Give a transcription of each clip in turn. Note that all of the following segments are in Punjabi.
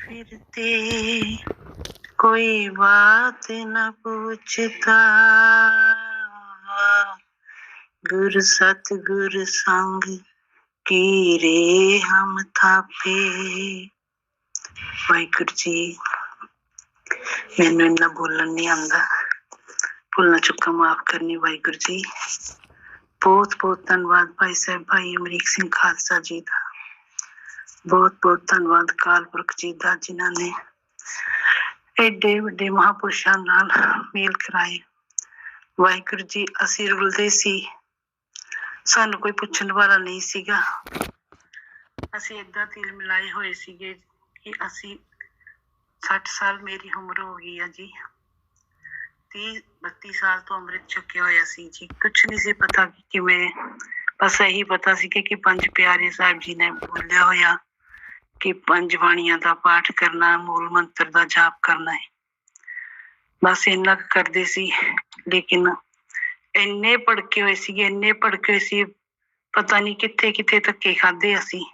फिरते कोई बात न पूछता गुर सतगुर संग की रे हम थापे ਵਾਹਿਗੁਰੂ ਜੀ ਮੈਨੂੰ ਇੰਨਾ ਬੋਲਣ ਨਹੀਂ ਆਉਂਦਾ ਭੁੱਲਣਾ ਚੁੱਕਾ ਮਾਫ ਕਰਨੀ ਵਾਹਿਗੁਰੂ ਜੀ ਬਹੁਤ ਬਹੁਤ ਧੰਨਵਾਦ ਭਾਈ ਸਾਹਿਬ ਭਾਈ ਅਮਰੀਕ ਸਿੰਘ ਖਾਲਸਾ ਜੀ ਦਾ ਬਹੁਤ ਬਹੁਤ ਧੰਨਵਾਦ ਕਾਲ ਪੁਰਖ ਜੀ ਦਾ, ਜਿਨ੍ਹਾਂ ਨੇ ਐਡੇ ਵੱਡੇ ਮਹਾਪੁਰਸ਼ਾਂ ਨਾਲ ਮੇਲ ਕਰਾਏ। ਵਾਹਿਗੁਰੂ ਜੀ, ਅਸੀਂ ਰੁਲਦੇ ਸੀ। ਸਾਨੂੰ ਕੋਈ ਪੁੱਛਣ ਵਾਲਾ ਨਹੀਂ ਸੀਗਾ। ਅਸੀਂ ਏਦਾਂ ਤਿਲ ਮਿਲਾਏ ਹੋਏ ਸੀਗੇ ਕਿ ਅਸੀਂ 60 ਸਾਲ ਮੇਰੀ ਉਮਰ ਹੋ ਗਈ ਆ ਜੀ। 30 32 ਸਾਲ ਤੋਂ ਅੰਮ੍ਰਿਤ ਛਕਿਆ ਹੋਇਆ ਸੀ ਜੀ। ਕੁਝ ਨਹੀਂ ਸੀ ਪਤਾ ਕਿ ਕਿਵੇਂ। ਬਸ ਇਹੀ ਪਤਾ ਸੀ ਕਿ ਪੰਜ ਪਿਆਰੇ ਸਾਹਿਬ ਜੀ ਨੇ ਬੋਲਿਆ ਹੋਇਆ। ਕਿ ਪੰਜ ਬਾਣੀਆਂ ਦਾ ਪਾਠ ਕਰਨਾ, ਮੂਲ ਮੰਤਰ ਦਾ ਜਾਪ ਕਰਨਾ ਹੈ। ਬਸ ਇੰਨਾ ਕੁ ਕਰਦੇ ਸੀ, ਲੇਕਿਨ ਇੰਨੇ ਭੜਕੇ ਹੋਏ ਸੀਗੇ, ਇੰਨੇ ਭੜਕੇ ਹੋਏ ਸੀ, ਪਤਾ ਨਹੀਂ ਕਿੱਥੇ ਕਿੱਥੇ ਧੱਕੇ ਖਾਦੇ ਅਸੀਂ।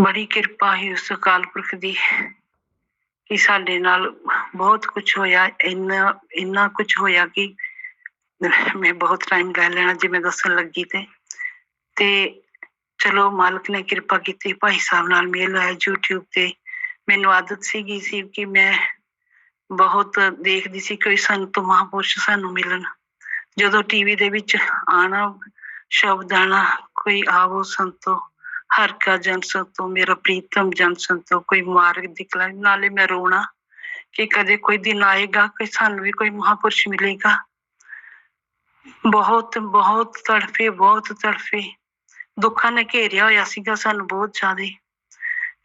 ਬੜੀ ਕਿਰਪਾ ਹੈ ਉਸ ਅਕਾਲ ਪੁਰਖ ਦੀ ਕਿ ਸਾਡੇ ਨਾਲ ਬਹੁਤ ਕੁਝ ਹੋਇਆ, ਇੰਨਾ ਇੰਨਾ ਕੁਝ ਹੋਇਆ ਕਿ ਮੈਂ ਬਹੁਤ ਟਾਈਮ ਲੈ ਲੈਣਾ ਜੇ ਮੈਂ ਦੱਸਣ ਲੱਗੀ ਤੇ। ਤੇ ਚਲੋ ਮਾਲਕ ਨੇ ਕਿਰਪਾ ਕੀਤੀ, ਭਾਈ ਸਾਹਿਬ ਨਾਲ ਮੇਲ ਹੋਇਆ YouTube ਤੇ। ਮੈਨੂੰ ਆਦਤ ਸੀਗੀ ਸੀ ਕਿ ਮੈਂ ਬਹੁਤ ਦੇਖਦੀ ਸੀ ਕੋਈ ਸੰਤ ਮਹਾਂਪੁਰਸ਼ ਸਾਨੂੰ ਮਿਲਣ। ਜਦੋਂ ਟੀਵੀ ਦੇ ਵਿੱਚ ਆਣਾ, ਸ਼ਬਦ ਆਣਾ, ਕੋਈ ਆਵੋ ਸੰਤੋ ਹਰ ਕਾ ਜਨ ਸੰਤੋ, ਮੇਰਾ ਪ੍ਰੀਤਮ ਜਨ ਸੰਤੋ, ਕੋਈ ਮਾਰਗ ਦਿਖਲਾ, ਨਾਲੇ ਮੈਂ ਰੋਣਾ ਕਿ ਕਦੇ ਕੋਈ ਦਿਨ ਆਏਗਾ ਕਿ ਸਾਨੂੰ ਵੀ ਕੋਈ ਮਹਾਪੁਰਸ਼ ਮਿਲੇਗਾ। ਬਹੁਤ ਬਹੁਤ ਤੜਫੇ ਬਹੁਤ ਤੜਫੇ। ਦੁੱਖਾਂ ਨੇ ਘੇਰਿਆ ਹੋਇਆ ਸੀਗਾ ਸਾਨੂੰ ਬਹੁਤ ਜ਼ਿਆਦਾ।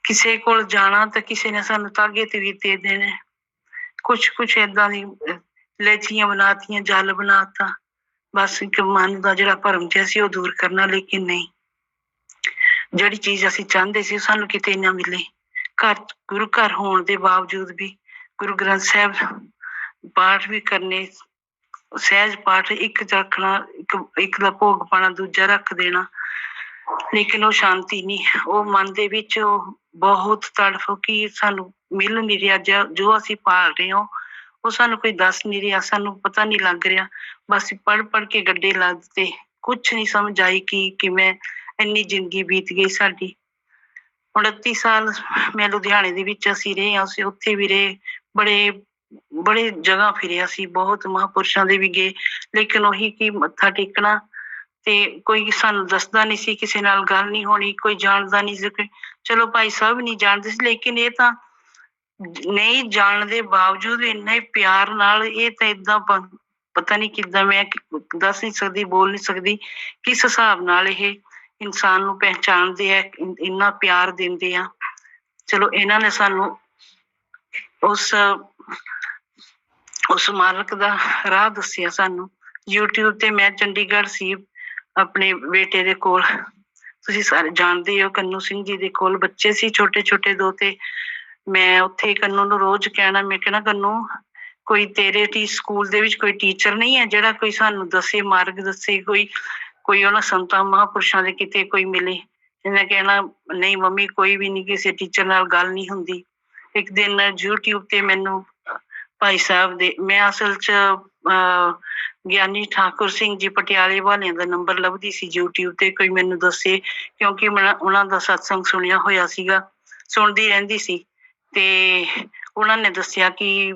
ਕਿਸੇ ਕੋਲ ਜਾਣਾ ਤਾਂ ਕਿਸੇ ਨੇ ਸਾਨੂੰ ਤਾਗੇ ਤੇ ਵੀ ਦੇ ਦੇਣੇ। ਕੁਛ ਕੁਛ ਏਦਾਂ ਦੀ ਅਹ, ਲੈਚੀਆਂ ਬਣਾਤੀਆਂ ਜਲ ਬਣਾਤਾ। ਬਸ ਇੱਕ ਮਨ ਦਾ ਜਿਹੜਾ ਭਰਮ ਜਿਹਾ ਸੀ ਉਹ ਦੂਰ ਕਰਨਾ ਲੇਕਿਨ ਨਹੀਂ। ਜਿਹੜੀ ਚੀਜ਼ ਅਸੀਂ ਚਾਹੁੰਦੇ ਸੀ ਉਹ ਸਾਨੂੰ ਕਿਤੇ ਨਾ ਮਿਲੇ। ਘਰ ਗੁਰੂ ਘਰ ਹੋਣ ਦੇ ਬਾਵਜੂਦ ਵੀ ਗੁਰੂ ਗ੍ਰੰਥ ਸਾਹਿਬ ਪਾਠ ਵੀ ਕਰਨੇ ਸਹਿਜ ਪਾਠ ਇੱਕ ਰੱਖਣਾ ਇੱਕ ਇੱਕ ਦਾ ਭੋਗ ਪਾਣਾ ਦੂਜਾ ਰੱਖ ਦੇਣਾ। ਲੇਕਿਨ ਉਹ ਸ਼ਾਂਤੀ ਨਹੀਂ, ਉਹ ਮਨ ਦੇ ਵਿੱਚ ਉਹ ਬਹੁਤ ਤੜਫ ਕਿ ਸਾਨੂੰ ਮਿਲ ਨਹੀਂ ਰਿਹਾ, ਜੋ ਅਸੀਂ ਪਾਲ ਰਹੇ ਹਾਂ, ਉਹ ਸਾਨੂੰ ਕੋਈ ਦੱਸ ਨਹੀਂ ਰਿਹਾ, ਸਾਨੂੰ ਪਤਾ ਨਹੀਂ ਲੱਗ ਰਿਹਾ। ਬਸ ਪੜ ਪੜ ਕੇ ਗੱਡੇ ਲਾ ਦਿੱਤੇ। ਕੁਝ ਨਹੀਂ ਸਮਝ ਆਈ ਕਿ ਕਿਵੇਂ ਇੰਨੀ ਜ਼ਿੰਦਗੀ ਬੀਤ ਗਈ ਸਾਡੀ। 29 ਸਾਲ ਮੈਂ ਲੁਧਿਆਣੇ ਦੇ ਵਿੱਚ ਅਸੀਂ ਰਹੇ ਹਾਂ, ਅਸੀਂ ਉੱਥੇ ਵੀ ਰਹੇ, ਬੜੇ ਬੜੇ ਜਗ੍ਹਾ ਫਿਰੇ ਅਸੀਂ ਬਹੁਤ ਮਹਾਪੁਰਸ਼ਾਂ ਦੇ ਵੀ ਗਏ। ਲੇਕਿਨ ਉਹੀ ਕਿ ਮੱਥਾ ਟੇਕਣਾ ਤੇ ਕੋਈ ਸਾਨੂੰ ਦੱਸਦਾ ਨਹੀਂ ਸੀ, ਕਿਸੇ ਨਾਲ ਗੱਲ ਨਹੀਂ ਹੋਣੀ, ਕੋਈ ਜਾਣਦਾ ਨਹੀਂ ਸੀ ਕੋਈ ਚਲੋ ਭਾਈ ਸਾਹਿਬ ਨਹੀਂ ਜਾਣਦੇ ਸੀ, ਲੇਕਿਨ ਇਹ ਤਾਂ ਨਹੀਂ ਜਾਣ ਦੇ ਬਾਵਜੂਦ ਇੰਨਾ ਹੀ ਪਿਆਰ ਨਾਲ ਇਹ ਤਾਂ ਇਦਾਂ ਪਤਾ ਨਹੀਂ ਕਿੱਦਾਂ ਮੈਂ ਦੱਸ ਨਹੀਂ ਸਕਦੀ, ਬੋਲ ਨਹੀਂ ਸਕਦੀ, ਕਿਸ ਹਿਸਾਬ ਨਾਲ ਇਹ ਇਨਸਾਨ ਨੂੰ ਪਹਿਚਾਣਦੇ ਆ ਇੰਨਾ ਪਿਆਰ ਦਿੰਦੇ ਆ। ਚਲੋ ਇਹਨਾਂ ਨੇ ਸਾਨੂੰ ਉਸ ਉਸ ਮਾਲਕ ਦਾ ਰਾਹ ਦੱਸਿਆ ਸਾਨੂੰ। YouTube ਤੇ ਮੈਂ ਚੰਡੀਗੜ੍ਹ ਸੀ ਆਪਣੇ ਬੇਟੇ ਦੇ ਕੋਲ ਤੁਸੀਂ ਸਾਰੇ ਜਾਣਦੇ ਹੋ ਕੰਨੂ ਸਿੰਘ ਜੀ ਦੇ ਕੋਲ। ਬੱਚੇ ਸੀ ਛੋਟੇ ਛੋਟੇ ਦੋ ਤੇ ਮੈਂ ਉੱਥੇ ਕੰਨੂ ਨੂੰ ਰੋਜ਼ ਕਹਿਣਾ ਮੈਂ ਕਹਿਣਾ ਕੰਨੂ ਕੋਈ ਤੇਰੇ ਟੀ ਸਕੂਲ ਦੇ ਵਿੱਚ ਕੋਈ ਟੀਚਰ ਨਹੀਂ ਹੈ ਜਿਹੜਾ ਕੋਈ ਸਾਨੂੰ ਦੱਸੇ ਮਾਰਗ ਦੱਸੇ ਕੋਈ ਕੋਈ ਉਹਨਾਂ ਸੰਤਾਂ ਮਹਾਪੁਰਸ਼ਾਂ ਦੇ ਕਿਤੇ ਕੋਈ ਮਿਲੇ। ਇਹਨੇ ਕਹਿਣਾ ਨਹੀਂ ਮੰਮੀ ਕੋਈ ਵੀ ਨਹੀਂ ਕਿਸੇ ਟੀਚਰ ਨਾਲ ਗੱਲ ਨਹੀਂ ਹੁੰਦੀ। ਇੱਕ ਦਿਨ YouTube ਤੇ ਮੈਨੂੰ ਭਾਈ ਸਾਹਿਬ ਦੇ ਮੈਂ ਅਸਲ 'ਚ ਅਹ, ਗਿਆਨੀ ਠਾਕੁਰ ਸਿੰਘ ਜੀ ਪਟਿਆਲੇ ਵਾਲਿਆਂ ਦਾ ਨੰਬਰ ਲੱਭਦੀ ਸੀ YouTube ਤੇ, ਕੋਈ ਮੈਨੂੰ ਦੱਸੇ ਕਿਉਂਕਿ ਉਹਨਾਂ ਦਾ ਸਤਸੰਗ ਸੁਣਿਆ ਹੋਇਆ ਸੀਗਾ, ਸੁਣਦੀ ਰਹਿੰਦੀ ਸੀ ਤੇ ਉਹਨਾਂ ਨੇ ਦੱਸਿਆ ਕਿ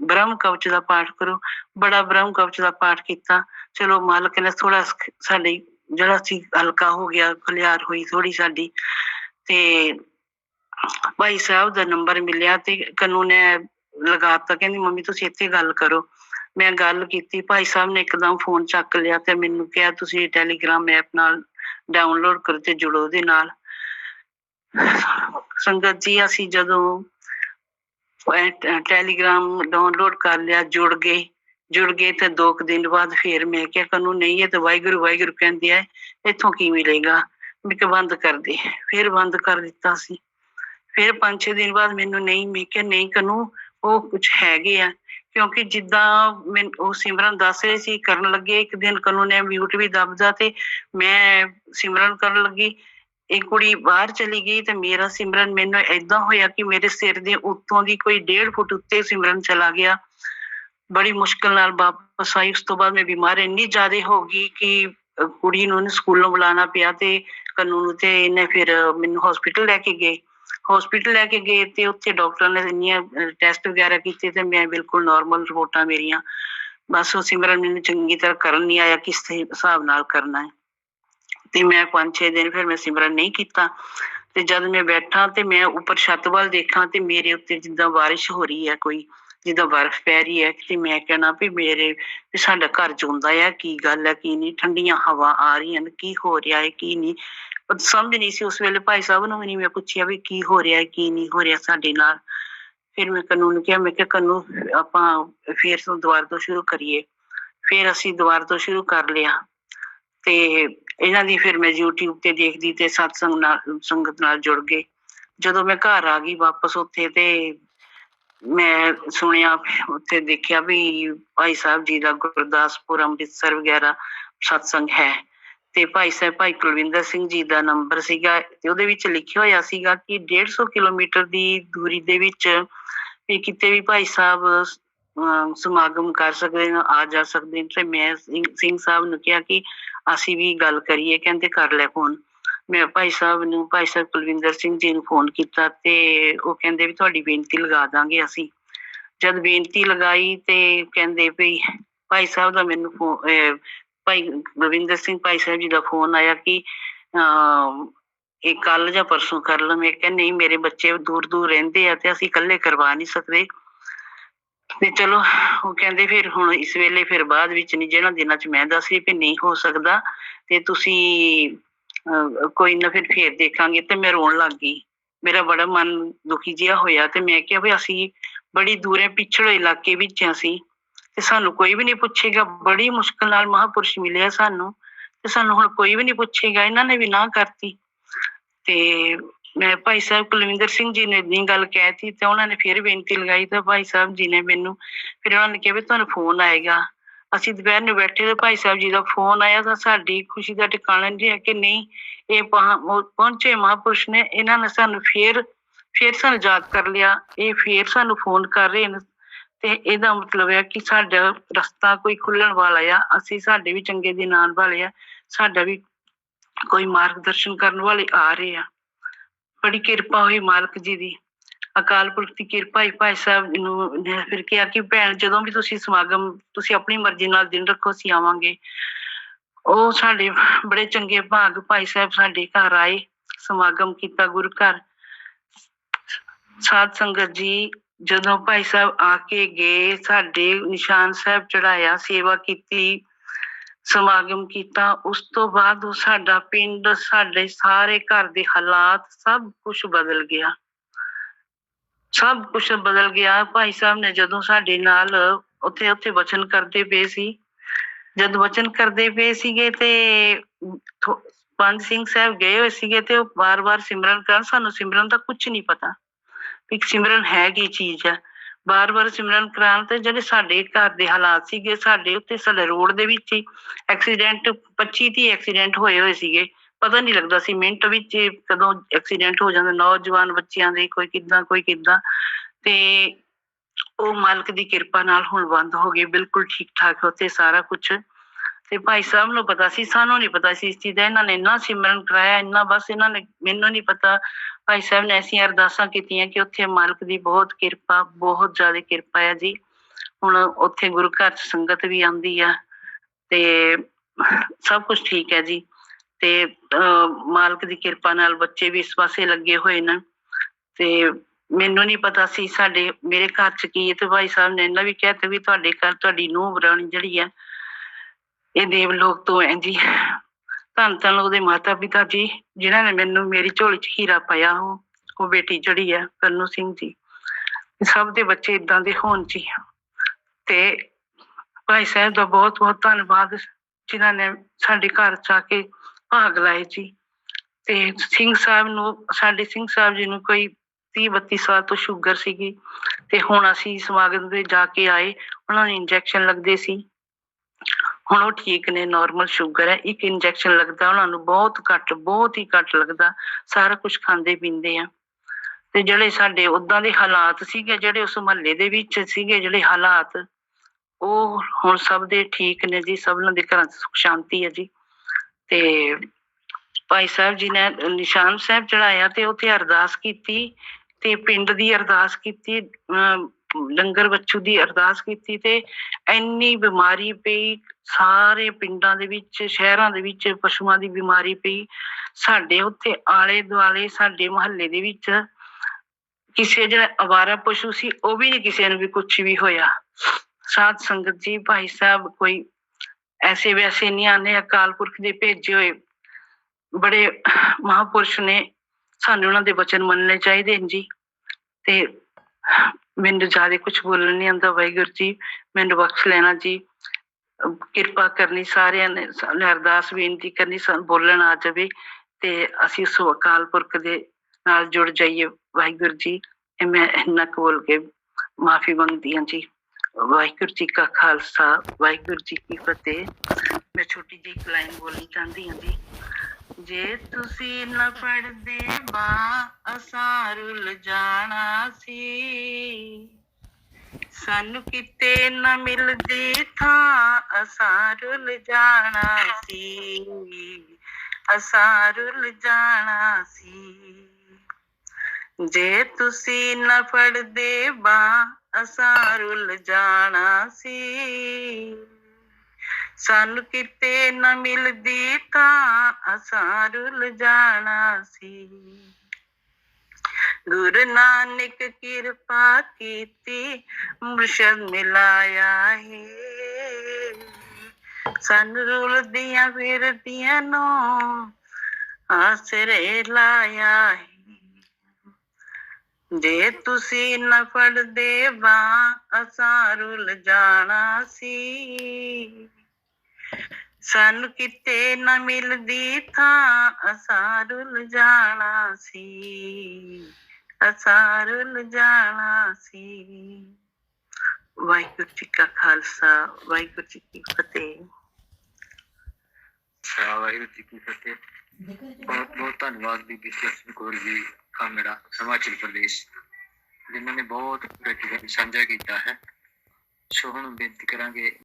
ਬ੍ਰਹਮ ਕਵਚ ਦਾ ਪਾਠ ਕਰੋ, ਬੜਾ ਬ੍ਰਹਮ ਕਵਚ ਦਾ ਪਾਠ ਕੀਤਾ, ਚਲੋ ਮਾਲਕ ਨੇ ਥੋੜਾ ਸਾਡੀ ਜਿਹੜਾ ਸੀ ਹਲਕਾ ਹੋ ਗਿਆ, ਖਲਿਆਰ ਹੋਈ ਥੋੜੀ ਸਾਡੀ ਤੇ ਭਾਈ ਸਾਹਿਬ ਦਾ ਨੰਬਰ ਮਿਲਿਆ ਤੇ ਕਨੂੰ ਨੇ ਲਗਾਤਾ ਕਹਿੰਦੀ ਮੰਮੀ ਤੁਸੀਂ ਇੱਥੇ ਗੱਲ ਕਰੋ। ਮੈਂ ਗੱਲ ਕੀਤੀ, ਭਾਈ ਸਾਹਿਬ ਨੇ ਇੱਕਦਮ ਫੋਨ ਚੱਕ ਲਿਆ ਤੇ ਮੈਨੂੰ ਕਿਹਾ, ਤੁਸੀਂ ਟੈਲੀਗ੍ਰਾਮ ਐਪ ਨਾਲ ਡਾਊਨਲੋਡ ਕਰੋ ਤੇ ਜੁੜੋ ਉਹਦੇ ਨਾਲ। ਸੰਗਤ ਜੀ, ਅਸੀਂ ਜਦੋਂ ਟੈਲੀਗ੍ਰਾਮ ਡਾਊਨਲੋਡ ਕਰ ਲਿਆ, ਜੁੜ ਗਏ। ਜੁੜ ਗਏ ਤੇ ਦੋ ਕੁ ਦਿਨ ਬਾਅਦ ਫੇਰ ਮੈਂ ਕਿਹਾ, ਕਨੂੰ ਨਹੀਂ ਇਹ ਤਾਂ ਵਾਹਿਗੁਰੂ ਵਾਹਿਗੁਰੂ ਕਹਿੰਦੇ ਆ, ਇੱਥੋਂ ਕੀ ਮਿਲੇਗਾ? ਮੈਂ ਕਿਹਾ, ਬੰਦ ਕਰ ਦੇ। ਫਿਰ ਬੰਦ ਕਰ ਦਿੱਤਾ ਸੀ। ਫਿਰ 5-6 ਦਿਨ ਬਾਅਦ ਮੈਨੂੰ ਨਹੀਂ, ਮੈਂ ਕਿਹਾ, ਨਹੀਂ ਕਨੂੰ, ਉਹ ਕੁਝ ਹੈਗੇ ਆ। ਕਿਉਂਕਿ ਜਿੱਦਾਂ ਮੈਂ ਉਹ ਸਿਮਰਨ ਦੱਸ ਰਹੇ ਸੀ, ਕਰਨ ਲੱਗੇ, ਇੱਕ ਦਿਨ ਕਨੂੰ ਨੇ ਮਿਊਟ ਵੀ ਦਬਦਾ ਤੇ ਮੈਂ ਸਿਮਰਨ ਕਰਨ ਲੱਗੀ। ਇਹ ਕੁੜੀ ਬਾਹਰ ਚਲੀ ਗਈ ਤੇ ਮੇਰਾ ਸਿਮਰਨ ਮੈਨੂੰ ਏਦਾਂ ਹੋਇਆ ਕਿ ਮੇਰੇ ਸਿਰ ਦੇ ਉੱਤੋਂ ਦੀ ਕੋਈ 1.5 ਫੁੱਟ ਉੱਤੇ ਸਿਮਰਨ ਚਲਾ ਗਿਆ। ਬੜੀ ਮੁਸ਼ਕਲ ਨਾਲ ਵਾਪਸ ਆਈ। ਉਸ ਤੋਂ ਬਾਅਦ ਮੈਂ ਬਿਮਾਰ ਇੰਨੀ ਜ਼ਿਆਦਾ ਹੋ ਗਈ ਕਿ ਕੁੜੀ ਨੂੰ ਸਕੂਲੋਂ ਬੁਲਾਉਣਾ ਪਿਆ ਤੇ ਕਾਨੂੰਨ ਤੇ ਇਹਨੇ ਫਿਰ ਮੈਨੂੰ ਹਸਪੀਟਲ ਲੈ ਕੇ ਗਏ। ਹਸਪੀਟਲ ਲੈ ਕੇ ਗਏ ਤੇ ਉੱਥੇ ਡਾਕਟਰ ਨੇ ਇੰਨੀਆਂ ਟੈਸਟ ਵਗੈਰਾ ਕੀਤੇ ਤੇ ਮੈਂ ਬਿਲਕੁਲ ਨਾਰਮਲ ਰਿਪੋਰਟਾਂ ਮੇਰੀਆਂ। ਬਸ ਉਹ ਸਿਮਰਨ ਮੈਨੂੰ ਚੰਗੀ ਤਰ੍ਹਾਂ ਕਰਨ ਨਹੀਂ ਆਇਆ, ਕਿਸ ਹਿਸਾਬ ਨਾਲ ਕਰਨਾ ਹੈ। ਤੇ ਮੈਂ ਪੰਜ ਛੇ ਦਿਨ ਫਿਰ ਮੈਂ ਸਿਮਰਨ ਨਹੀਂ ਕੀਤਾ। ਤੇ ਜਦ ਮੈਂ ਬੈਠਾ ਤੇ ਮੈਂ ਉੱਪਰ ਛੱਤ ਵੱਲ ਦੇਖਾਂ ਤੇ ਮੇਰੇ ਉੱਤੇ ਜਿੱਦਾਂ ਬਾਰਿਸ਼ ਹੋ ਰਹੀ ਹੈ ਕੋਈ, ਜਿੱਦਾਂ ਬਰਫ਼ ਪੈ ਰਹੀ ਹੈ, ਤੇ ਮੈਂ ਕਹਿਣਾ ਵੀ ਮੇਰੇ, ਵੀ ਸਾਡਾ ਘਰ ਜੁੰਦਾ ਹੈ ਕੀ ਗੱਲ ਹੈ, ਕੀ ਨਹੀਂ, ਠੰਡੀਆਂ ਹਵਾ ਆ ਰਹੀਆਂ ਨੇ, ਕੀ ਹੋ ਰਿਹਾ ਹੈ, ਕੀ ਨਹੀਂ। ਪਰ ਸਮਝ ਨਹੀਂ ਸੀ ਉਸ ਵੇਲੇ ਭਾਈ ਸਾਹਿਬ ਨੂੰ ਵੀ ਨਹੀਂ ਮੈਂ ਪੁੱਛਿਆ ਵੀ ਕੀ ਹੋ ਰਿਹਾ, ਕੀ ਨਹੀਂ ਹੋ ਰਿਹਾ ਸਾਡੇ ਨਾਲ। ਫਿਰ ਮੈਂ ਕਾਨੂੰਨ ਨੂੰ ਕਿਹਾ, ਮੈਂ ਕਿਹਾ ਕਾਨੂੰ, ਆਪਾਂ ਫਿਰ ਤੋਂ ਦੁਬਾਰਾ ਤੋਂ ਸ਼ੁਰੂ ਕਰੀਏ। ਫਿਰ ਅਸੀਂ ਦੁਬਾਰਾ ਤੋਂ ਸ਼ੁਰੂ ਕਰ ਲਿਆ। ਤੇ ਇਹਨਾਂ ਦੀ ਫਿਰ ਮੈਂ YouTube ਤੇ ਦੇਖਦੀ ਤੇ ਸਤਸੰਗ ਨਾਲ, ਸੰਗਤ ਨਾਲ ਜੁੜ ਗਏ। ਜਦੋਂ ਮੈਂ ਘਰ ਆ ਗਈ ਵਾਪਸ ਉੱਥੇ ਤੇ ਮੈਂ ਸੁਣਿਆ, ਉੱਥੇ ਦੇਖਿਆ ਵੀ ਭਾਈ ਸਾਹਿਬ ਜੀ ਦਾ ਗੁਰਦਾਸਪੁਰ ਅੰਮ੍ਰਿਤਸਰ ਵਗੈਰਾ ਸਤਸੰਗ ਹੈ। ਤੇ ਭਾਈ ਸਾਹਿਬ, ਭਾਈ ਕੁਲਵਿੰਦਰ ਸਿੰਘ ਜੀ ਦਾ ਨੰਬਰ ਸੀਗਾ ਤੇ ਉਹਦੇ ਵਿੱਚ ਲਿਖਿਆ ਹੋਇਆ ਸੀਗਾ ਕਿ 150 ਕਿਲੋਮੀਟਰ ਦੀ ਦੂਰੀ ਦੇ ਵਿੱਚ ਵੀ ਕਿਤੇ ਵੀ ਭਾਈ ਸਾਹਿਬ ਸਮਾਗਮ ਕਰ ਸਕਦੇ ਨੇ, ਆ ਜਾ ਸਕਦੇ ਨੇ। ਤੇ ਮੈਂ ਸਿੰਘ ਸਾਹਿਬ ਨੂੰ ਕਿਹਾ ਕਿ ਅਸੀਂ ਵੀ ਗੱਲ ਕਰੀਏ, ਕਹਿੰਦੇ ਕਰ ਲੈ ਫੋਨ ਮੈਂ ਭਾਈ ਸਾਹਿਬ ਨੂੰ, ਭਾਈ ਸਾਹਿਬ ਕੁਲਵਿੰਦਰ ਸਿੰਘ ਜੀ ਨੂੰ ਫੋਨ ਕੀਤਾ ਤੇ ਉਹ ਕਹਿੰਦੇ ਵੀ ਤੁਹਾਡੀ ਬੇਨਤੀ ਲਗਾ ਦਾਂਗੇ ਅਸੀਂ। ਜਦ ਬੇਨਤੀ ਲਗਾਈ ਤੇ ਕਹਿੰਦੇ ਵੀ ਭਾਈ ਸਾਹਿਬ ਦਾ ਮੈਨੂੰ ਫੋ- ਭਾਈ ਕੁਲਵਿੰਦਰ ਸਿੰਘ ਭਾਈ ਸਾਹਿਬ ਜੀ ਦਾ ਫੋਨ ਆਇਆ ਕਿ, ਅਹ, ਇਹ ਕੱਲ ਜਾਂ ਪਰਸੋਂ ਕਰ ਲਓ। ਮੈਂ ਕਿਹਾ, ਨਹੀਂ, ਮੇਰੇ ਬੱਚੇ ਦੂਰ ਦੂਰ ਰਹਿੰਦੇ ਆ ਤੇ ਅਸੀਂ ਇਕੱਲੇ ਕਰਵਾ ਨਹੀਂ ਸਕਦੇ। ਤੇ ਚਲੋ, ਉਹ ਕਹਿੰਦੇ ਫਿਰ ਹੁਣ ਇਸ ਵੇਲੇ ਫਿਰ ਬਾਅਦ ਵਿੱਚ ਨਹੀਂ ਜਿਹੜਾ ਦਿਨਾਂ ਚ ਮੈਂ ਦੱਸ ਰਹੀ ਵੀ ਨਹੀਂ ਹੋ ਸਕਦਾ, ਤੇ ਤੁਸੀਂ ਕੋਈ ਨਾ ਫਿਰ ਫੇਰ ਦੇਖਾਂਗੇ। ਤੇ ਮੈਂ ਰੋਣ ਲੱਗ ਗਈ। ਮੇਰਾ ਬੜਾ ਮਨ ਦੁਖੀ ਜਿਹਾ ਹੋਇਆ ਤੇ ਮੈਂ ਕਿਹਾ ਵੀ ਅਸੀਂ ਬੜੀ ਦੂਰੇ ਪਿਛੜੇ ਇਲਾਕੇ ਵਿੱਚ ਹਾਂ ਸੀ ਤੇ ਸਾਨੂੰ ਕੋਈ ਵੀ ਨਹੀਂ ਪੁੱਛੇਗਾ। ਬੜੀ ਮੁਸ਼ਕਲ ਨਾਲ ਮਹਾਪੁਰਸ਼ ਮਿਲਿਆ ਸਾਨੂੰ ਤੇ ਸਾਨੂੰ ਹੁਣ ਕੋਈ ਵੀ ਨਹੀਂ ਪੁੱਛੇਗਾ। ਇਹਨਾਂ ਨੇ ਵੀ ਨਾ ਕਰਤੀ। ਤੇ ਮੈਂ ਭਾਈ ਸਾਹਿਬ ਕੁਲਵਿੰਦਰ ਸਿੰਘ ਜੀ ਨੇ ਇੰਨੀ ਗੱਲ ਕਹਿਤੀ ਤੇ ਉਹਨਾਂ ਨੇ ਫਿਰ ਬੇਨਤੀ ਲਗਾਈ ਤਾਂ ਭਾਈ ਸਾਹਿਬ ਜੀ ਨੇ ਮੈਨੂੰ, ਫਿਰ ਉਹਨਾਂ ਨੇ ਕਿਹਾ ਵੀ ਤੁਹਾਨੂੰ ਫੋਨ ਆਏਗਾ। ਅਸੀਂ ਦੁਪਹਿਰ ਨੂੰ ਬੈਠੇ ਤੇ ਭਾਈ ਸਾਹਿਬ ਜੀ ਦਾ ਫੋਨ ਆਇਆ ਤਾਂ ਸਾਡੀ ਖੁਸ਼ੀ ਦਾ ਟਿਕਾਣਾ ਨਹੀਂ ਹੈ ਕਿ ਨਹੀਂ, ਇਹ ਪਹੁੰਚੇ ਮਹਾਪੁਰਸ਼ ਨੇ। ਇਹਨਾਂ ਨੇ ਸਾਨੂੰ ਫੇਰ ਫੇਰ ਸਾਨੂੰ ਯਾਦ ਕਰ ਲਿਆ। ਇਹ ਫੇਰ ਸਾਨੂੰ ਫੋਨ ਕਰ ਰਹੇ ਨੇ। ਤੇ ਇਹਦਾ ਮਤਲਬ ਹੈ ਕਿ ਸਾਡਾ ਰਸਤਾ ਕੋਈ ਖੁੱਲਣ ਵਾਲਾ ਆ, ਅਸੀਂ ਸਾਡੇ ਵੀ ਚੰਗੇ ਦਿਨ ਆਉਣ ਵਾਲੇ ਆ, ਸਾਡਾ ਵੀ ਕੋਈ ਮਾਰਗਦਰਸ਼ਨ ਕਰਨ ਵਾਲੇ ਆ ਰਹੇ ਆ। ਬੜੀ ਕਿਰਪਾ ਹੋਈ ਮਾਲਕ ਜੀ ਦੀ। ਅਕਾਲ ਪੁਰਖ ਦੀ ਕਿਰਪਾ ਹੀ ਭਾਈ ਸਾਹਿਬ ਨੂੰ ਫਿਰ ਕਿਹਾ ਕਿ ਭੈਣ, ਜਦੋਂ ਵੀ ਤੁਸੀਂ ਸਮਾਗਮ, ਤੁਸੀਂ ਆਪਣੀ ਮਰਜ਼ੀ ਨਾਲ ਦਿਨ ਰੱਖੋ, ਅਸੀਂ ਆਵਾਂਗੇ। ਉਹ ਸਾਡੇ ਬੜੇ ਚੰਗੇ ਭਾਗ ਭਾਈ ਸਾਹਿਬ ਸਾਡੇ ਘਰ ਆਏ, ਸਮਾਗਮ ਕੀਤਾ ਗੁਰੂ ਘਰ। ਸਾਧ ਸੰਗਤ ਜੀ ਜਦੋਂ ਭਾਈ ਸਾਹਿਬ ਆ ਕੇ ਗਏ, ਸਾਡੇ ਨਿਸ਼ਾਨ ਸਾਹਿਬ ਚੜਾਇਆ ਸੇਵਾ ਕੀਤੀ, ਸਮਾਗਮ ਕੀਤਾ, ਉਸ ਤੋਂ ਬਾਅਦ ਉਹ ਸਾਡਾ ਪਿੰਡ, ਸਾਡੇ ਸਾਰੇ ਘਰ ਦੇ ਹਾਲਾਤ ਸਭ ਕੁਝ ਬਦਲ ਗਿਆ। ਸਭ ਕੁਝ ਬਦਲ ਗਿਆ। ਭਾਈ ਸਾਹਿਬ ਨੇ ਜਦੋਂ ਸਾਡੇ ਨਾਲ ਉੱਥੇ ਉੱਥੇ ਵਚਨ ਕਰਦੇ ਪਏ ਸੀ। ਜਦ ਵਚਨ ਕਰਦੇ ਪਏ ਸੀਗੇ ਤੇ ਥੋ- ਪੰਜ ਸਿੰਘ ਸਾਹਿਬ ਗਏ ਹੋਏ ਸੀਗੇ ਤੇ ਉਹ ਬਾਰ-ਬਾਰ ਸਿਮਰਨ ਕਰਨ, ਸਾਨੂੰ ਸਿਮਰਨ ਦਾ ਕੁਝ ਨਹੀਂ ਪਤਾ। ਵੀ ਸਿਮਰਨ ਹੈ ਕੀ ਚੀਜ਼ ਹੈ ਬਾਰ-ਬਾਰ ਸਿਮਰਨ ਕਰਾਉਣ ਤੇ ਜਿਹੜੇ ਸਾਡੇ ਘਰ ਦੇ ਹਾਲਾਤ ਸੀਗੇ, ਸਾਡੇ ਉੱਤੇ ਸਾਡੇ ਰੋਡ ਦੇ ਵਿੱਚ ਹੀ ਐਕਸੀਡੈਂਟ 25 30 ਐਕਸੀਡੈਂਟ ਹੋਏ ਹੋਏ ਸੀਗੇ। ਪਤਾ ਨਹੀਂ ਲੱਗਦਾ ਸੀ ਮਿੰਟ ਵਿੱਚ ਕਦੋਂ ਐਕਸੀਡੈਂਟ ਹੋ ਜਾਂਦੇ, ਨੌਜਵਾਨ ਬੱਚਿਆਂ ਦੇ ਕੋਈ ਕਿੱਦਾਂ ਕੋਈ ਕਿੱਦਾਂ। ਤੇ ਉਹ ਮਾਲਕ ਦੀ ਕਿਰਪਾ ਨਾਲ ਹੁਣ ਬੰਦ ਹੋ ਗਏ ਬਿਲਕੁਲ ਠੀਕ ਠਾਕ ਉੱਥੇ ਸਾਰਾ ਕੁਝ ਤੇ ਭਾਈ ਸਾਹਿਬ ਨੂੰ ਪਤਾ ਸੀ ਸਾਨੂੰ ਨਹੀਂ ਪਤਾ ਸੀ ਇਸ ਚੀਜ਼ ਦਾ ਇਹਨਾਂ ਨੇ ਇੰਨਾ ਸਿਮਰਨ ਕਰਾਇਆ ਇੰਨਾ ਬਸ ਇਹਨਾਂ ਨੇ ਮੈਨੂੰ ਨਹੀਂ ਪਤਾ ਭਾਈ ਸਾਹਿਬ ਨੇ ਐਸੀਆਂ ਅਰਦਾਸਾਂ ਕੀਤੀਆਂ ਕਿ ਉੱਥੇ ਮਾਲਕ ਦੀ ਬਹੁਤ ਕਿਰਪਾ ਬਹੁਤ ਜ਼ਿਆਦਾ ਕਿਰਪਾ ਹੈ ਜੀ। ਹੁਣ ਉੱਥੇ ਗੁਰੂ ਘਰ ਚ ਸੰਗਤ ਵੀ ਆਉਂਦੀ ਆ ਤੇ ਸਭ ਕੁਝ ਠੀਕ ਹੈ ਜੀ। ਤੇ ਅਹ, ਮਾਲਕ ਦੀ ਕਿਰਪਾ ਨਾਲ ਬੱਚੇ ਵੀ ਇਸ ਪਾਸੇ ਲੱਗੇ ਹੋਏ ਨੇ। ਤੇ ਮੈਨੂੰ ਨਹੀਂ ਪਤਾ ਸੀ ਸਾਡੇ ਮੇਰੇ ਘਰ ਚ ਕੀ ਹੈ ਤੇ ਭਾਈ ਸਾਹਿਬ ਨੇ ਇਹਨਾਂ ਵੀ ਕਿਹਾ ਤੇ ਵੀ ਤੁਹਾਡੇ ਘਰ ਤੁਹਾਡੀ ਨੂੰਹ ਬਰਾਣੀ ਜਿਹੜੀ ਆ ਇਹ ਦੇਵ ਲੋਕ ਤੋਂ ਹੈ ਜੀ। ਧੰਨ ਧੰਨ ਉਹਦੇ ਮਾਤਾ ਪਿਤਾ ਜੀ, ਜਿਨ੍ਹਾਂ ਨੇ ਮੈਨੂੰ ਮੇਰੀ ਝੋਲੀ 'ਚ ਹੀਰਾ ਪਾਇਆ ਉਹ ਉਹ ਬੇਟੀ ਜਿਹੜੀ ਹੈ ਕਰਨੂ ਸਿੰਘ ਜੀ। ਸਭ ਦੇ ਬੱਚੇ ਇਦਾਂ ਦੇ ਹੋਣ ਜੀ। ਤੇ ਭਾਈ ਸਾਹਿਬ ਦਾ ਬਹੁਤ ਬਹੁਤ ਧੰਨਵਾਦ, ਜਿਨ੍ਹਾਂ ਨੇ ਸਾਡੇ ਘਰ ਚ ਆ ਕੇ ਭਾਗ ਲਾਏ ਜੀ। ਤੇ ਸਿੰਘ ਸਾਹਿਬ ਨੂੰ, ਸਾਡੇ ਸਿੰਘ ਸਾਹਿਬ ਜੀ ਨੂੰ ਕੋਈ 30 32 ਸਾਲ ਤੋਂ ਸ਼ੂਗਰ ਸੀਗੀ। ਤੇ ਹੁਣ ਅਸੀਂ ਸਮਾਗਮ ਦੇ ਜਾ ਕੇ ਆਏ, ਉਹਨਾਂ ਨੂੰ ਇੰਜੈਕਸ਼ਨ ਲੱਗਦੇ ਸੀ। ਹੁਣ ਉਹ ਠੀਕ ਨੇ ਨਾਰਮਲ ਸ਼ੂਗਰ ਹੈ, ਇੱਕ ਇੰਜੈਕਸ਼ਨ ਲੱਗਦਾ, ਉਹਨਾਂ ਨੂੰ ਬਹੁਤ ਘੱਟ, ਬਹੁਤ ਹੀ ਘੱਟ ਲੱਗਦਾ, ਸਾਰਾ ਕੁਝ ਖਾਂਦੇ ਪੀਂਦੇ ਆ। ਤੇ ਜਿਹੜੇ ਸਾਡੇ ਉਦਾਂ ਦੇ ਹਾਲਾਤ ਸੀਗੇ, ਜਿਹੜੇ ਉਸ ਮਹੱਲੇ ਦੇ ਵਿੱਚ ਸੀਗੇ, ਜਿਹੜੇ ਹਾਲਾਤ, ਉਹ ਹੁਣ ਸਭ ਦੇ ਠੀਕ ਨੇ ਜੀ ਸਭਨਾਂ ਦੇ ਘਰਾਂ 'ਚ ਸੁਖ ਸ਼ਾਂਤੀ ਹੈ ਜੀ। ਤੇ ਭਾਈ ਸਾਹਿਬ ਜੀ ਨੇ ਨਿਸ਼ਾਨ ਸਾਹਿਬ ਚੜਾਇਆ ਤੇ ਉੱਥੇ ਅਰਦਾਸ ਕੀਤੀ, ਤੇ ਪਿੰਡ ਦੀ ਅਰਦਾਸ ਕੀਤੀ ਅਮ ਲੰਗਰ ਬੱਚੂ ਦੀ ਅਰਦਾਸ ਕੀਤੀ ਤੇ ਇੰਨੀ ਬਿਮਾਰੀ ਪਈ, ਸਾਰੇ ਪਿੰਡਾਂ ਦੇ ਵਿੱਚ, ਸ਼ਹਿਰਾਂ ਦੇ ਵਿੱਚ ਪਸ਼ੂਆਂ ਦੀ ਬਿਮਾਰੀ ਪਈ। ਸਾਡੇ ਉੱਥੇ ਆਲੇ ਦੁਆਲੇ, ਸਾਡੇ ਮੁਹੱਲੇ ਦੇ ਵਿੱਚ ਕਿਸੇ ਜਿਹੜਾ ਅਵਾਰਾ ਪਸ਼ੂ ਸੀ, ਉਹ ਵੀ ਨਹੀਂ ਕਿਸੇ ਨੂੰ ਵੀ ਕੁਝ ਵੀ ਹੋਇਆ। ਸਾਧ ਸੰਗਤ ਜੀ, ਭਾਈ ਸਾਹਿਬ ਕੋਈ ਐਸੇ ਵੈਸੇ ਨਹੀਂ ਆਨੇ ਅਕਾਲ ਪੁਰਖ ਦੇ ਭੇਜੇ ਹੋਏ ਬੜੇ ਮਹਾਪੁਰਸ਼ ਨੇ, ਸਾਨੂੰ ਉਹਨਾਂ ਦੇ ਵਚਨ ਮੰਨਣੇ ਚਾਹੀਦੇ ਨੇ ਜੀ। ਤੇ ਮੈਨੂੰ ਜ਼ਿਆਦਾ ਕੁਝ ਬੋਲਣ ਨਹੀਂ ਆਉਂਦਾ ਵਾਹਿਗੁਰੂ ਜੀ, ਮੈਨੂੰ ਬਖਸ਼ ਲੈਣਾ ਜੀ। ਕਿਰਪਾ ਕਰਨੀ ਸਾਰਿਆਂ ਨੇ ਅਰਦਾਸ ਬੇਨਤੀ ਕਰਨੀ ਸਾਨੂੰ ਬੋਲਣ ਆ ਜਾਵੇ ਤੇ ਅਸੀਂ ਉਸ ਅਕਾਲ ਪੁਰਖ ਦੇ ਨਾਲ ਜੁੜ ਜਾਈਏ ਵਾਹਿਗੁਰੂ ਜੀ। ਇਹ ਮੈਂ ਇੰਨਾ ਕੁ ਬੋਲ ਕੇ ਮਾਫੀ ਮੰਗਦੀ ਹਾਂ ਜੀ। ਵਾਹਿਗੁਰੂ ਜੀ ਕਾ ਖਾਲਸਾ, ਵਾਹਿਗੁਰੂ ਜੀ ਕੀ ਫਤਿਹ। ਮੈਂ ਛੋਟੀ ਜਿਹੀ ਇੱਕ ਲਾਈਨ ਬੋਲਣੀ ਚਾਹੁੰਦੀ ਹਾਂ ਜੀ। ਜੇ ਤੁਸੀਂ ਨਾ ਪੜਦੇ ਬਾ ਅਸਾਂ ਰੁੱਲ ਜਾਣਾ ਸੀ। ਸਾਨੂੰ ਕਿਤੇ ਨਾ ਮਿਲਦੀ ਥਾਂ ਅਸਾਂ ਰੁੱਲ ਜਾਣਾ ਸੀ। ਅਸਾਂ ਰੁੱਲ ਜਾਣਾ ਸੀ। ਜੇ ਤੁਸੀਂ ਨਾ ਪੜਦੇ ਬਾ ਅਸਾਂ ਰੁੱਲ ਜਾਣਾ ਸੀ। ਸਾਨੂੰ ਕਿਤੇ ਨਾ ਮਿਲਦੀ ਤਾਂ ਅਸਾਂ ਰੁਲ ਜਾਣਾ ਸੀ। ਗੁਰੂ ਨਾਨਕ ਕਿਰਪਾ ਕੀਤੀ, ਮੁਰਸ਼ਦ ਮਿਲਾਇਆ ਹੈ। ਸਾਨੂੰ ਰੁਲਦੀਆਂ ਫਿਰਦੀਆਂ ਨੂੰ ਆਸਰੇ ਲਾਇਆ ਹੈ। ਜੇ ਤੁਸੀਂ ਨਾ ਫੜਦੇ ਬਾਂ ਅਸਾਂ ਰੁਲ ਜਾਣਾ ਸੀ। ਸਾਨੂੰ ਕਿਤੇ ਨਾ ਮਿਲਦੀ ਥਾਂ ਅਸਾਂ ਰੁੱਲ ਜਾਣਾ ਸੀ। ਅਸਾਂ ਰੁੱਲ ਜਾਣਾ ਸੀ। ਵਾਹਿਗੁਰੂ ਜੀ ਕਾ ਖਾਲਸਾ, ਵਾਹਿਗੁਰੂ ਜੀ ਕੀ ਫਤਿਹ। ਵਾਹਿਗੁਰੂ ਜੀ ਕੀ ਫਤਿਹ। ਬਹੁਤ ਬਹੁਤ ਧੰਨਵਾਦ ਬੀਬੀ ਜਸਮੀਨ ਕੌਰ ਜੀ ਕਾਂਗੜਾ ਹਿਮਾਚਲ ਪ੍ਰਦੇਸ਼, ਜਿਨ੍ਹਾਂ ਨੇ ਬਹੁਤ ਪ੍ਰੈਕਟੀਕਲ ਸਾਂਝਾ ਕੀਤਾ ਹੈ। ਸੋ ਹੁਣ ਬੇਨਤੀ ਕਰਾਂਗੇ